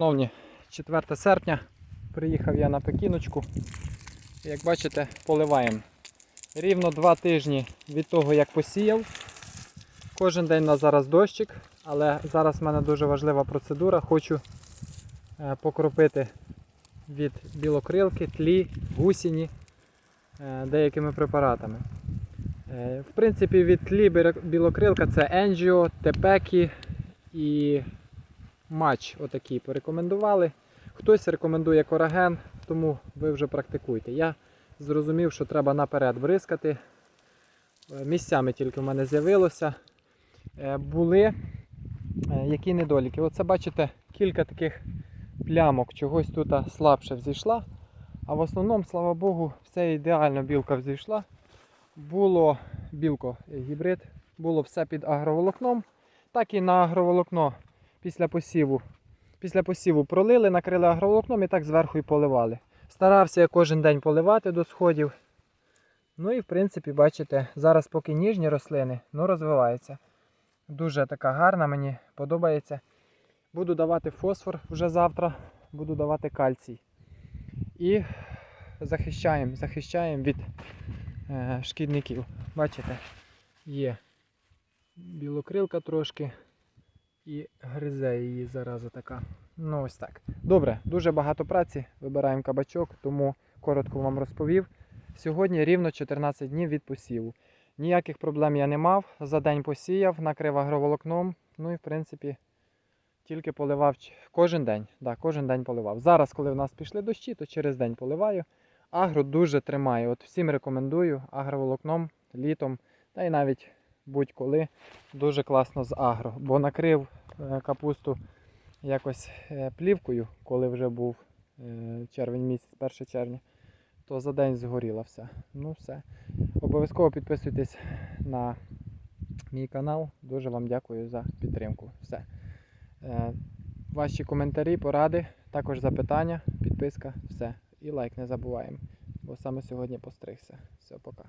Шановні, 4 серпня приїхав я на Пекіночку. Як бачите, поливаємо. Рівно два тижні від того, як посіяв. Кожен день на зараз дощик, але зараз в мене дуже важлива процедура. Хочу е, покропити від білокрилки, тлі, гусіні е, деякими препаратами. Е, В принципі, від тлі білокрилка це Енджіо, Тепекі і матч отакий порекомендували. Хтось рекомендує кораген, тому ви вже практикуйте. Я зрозумів, що треба наперед бризкати. Е, Місцями тільки в мене з'явилося. Е, Були е, які недоліки. Оце бачите кілька таких плямок, чогось тут слабше взійшла. А в основному, слава Богу, все ідеально білка взійшла. Було білко гібрид, було все під агроволокном. Так і на агроволокно після посіву. Після посіву пролили, накрили агроволокном і так зверху і поливали. Старався я кожен день поливати до сходів. Ну і в принципі, бачите, зараз поки ніжні рослини, ну розвиваються. Дуже така гарна, мені подобається. Буду давати фосфор вже завтра, буду давати кальцій. І захищаємо, захищаємо від е, шкідників. Бачите, є білокрилка трошки і гризе її зараза така. Ну ось так. Добре, дуже багато праці. Вибираємо кабачок, тому коротко вам розповів. Сьогодні рівно 14 днів від посіву. Ніяких проблем я не мав. За день посіяв, накрив агроволокном. Ну і в принципі тільки поливав кожен день. Да, кожен день поливав. Зараз, коли в нас пішли дощі, то через день поливаю. Агро дуже тримає. От всім рекомендую агроволокном літом, та й навіть будь-коли дуже класно з агро, бо накрив капусту якось е, плівкою, коли вже був е, червень місяць, 1 червня, то за день згоріла все. Ну все. Обов'язково підписуйтесь на мій канал. Дуже вам дякую за підтримку. Все. Е, Ваші коментарі, поради, також запитання, підписка, все. І лайк не забуваємо, бо саме сьогодні постригся. Все, пока.